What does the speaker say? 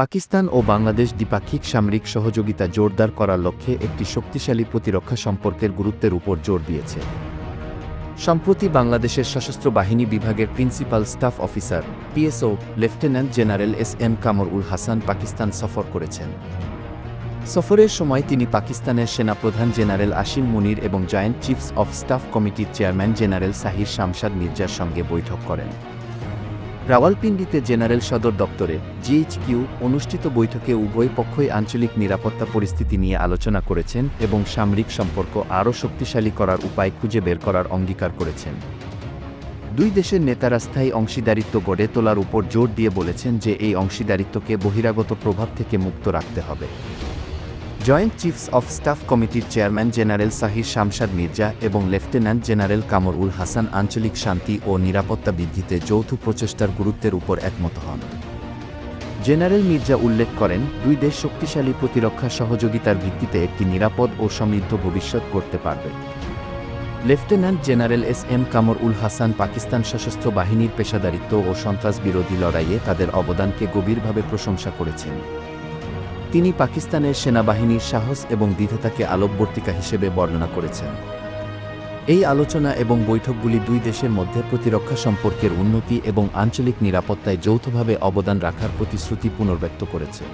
পাকিস্তান ও বাংলাদেশ দ্বিপাক্ষিক সামরিক সহযোগিতা জোরদার করার লক্ষ্যে একটি শক্তিশালী প্রতিরক্ষা সম্পর্কের গুরুত্বের উপর জোর দিয়েছে। সম্প্রতি বাংলাদেশের সশস্ত্র বাহিনী বিভাগের principal staff officer, PSO, lieutenant general S M Kamrul Hasan Pakistan সফর করেছেন। সফরের সময় তিনি পাকিস্তানের সেনাপ্রধান জেনারেল আসিম মুনির এবং জয়েন্ট চিফস অফ স্টাফ কমিটির চেয়ারম্যান জেনারেল সাহির শামশাদ মির্জার সঙ্গে বৈঠক করেন। রাওয়ালপিন্ডিতে জেনারেল সদর দপ্তরে জিএইচকিউ অনুষ্ঠিত বৈঠকে উভয় পক্ষই আঞ্চলিক নিরাপত্তা পরিস্থিতি নিয়ে আলোচনা করেছেন এবং সামরিক সম্পর্ক আরও শক্তিশালী করার উপায় খুঁজে বের করার অঙ্গীকার করেছেন। দুই দেশের নেতারা স্থায়ী অংশীদারিত্ব গড়ে তোলার উপর জোর দিয়ে বলেছেন যে এই অংশীদারিত্বকে বহিরাগত প্রভাব থেকে মুক্ত রাখতে হবে। জয়েন্ট চিফস অফ স্টাফ কমিটির চেয়ারম্যান জেনারেল সাহির শামশাদ মির্জা এবং লেফটেন্যান্ট জেনারেল কামর উল হাসান আঞ্চলিক শান্তি ও নিরাপত্তা বৃদ্ধিতে যৌথ প্রচেষ্টার গুরুত্বের উপর একমত হন। জেনারেল মির্জা উল্লেখ করেন, দুই দেশ শক্তিশালী প্রতিরক্ষা সহযোগিতার ভিত্তিতে একটি নিরাপদ ও সমৃদ্ধ ভবিষ্যৎ করতে পারবে। Lieutenant general S M Kamrul Hasan Pakistan সশস্ত্র বাহিনীর পেশাদারিত্ব ও সন্ত্রাস বিরোধী লড়াইয়ে তাদের অবদানকে গভীরভাবে প্রশংসা করেছেন। তিনি পাকিস্তানের সেনাবাহিনীর সাহস এবং দ্বিধাতাকে আলোকবর্তিকা হিসেবে বর্ণনা করেছেন। এই আলোচনা এবং বৈঠকগুলি দুই দেশের মধ্যে প্রতিরক্ষা সম্পর্কের উন্নতি এবং আঞ্চলিক নিরাপত্তায় যৌথভাবে অবদান রাখার প্রতিশ্রুতি পুনর্ব্যক্ত করেছে।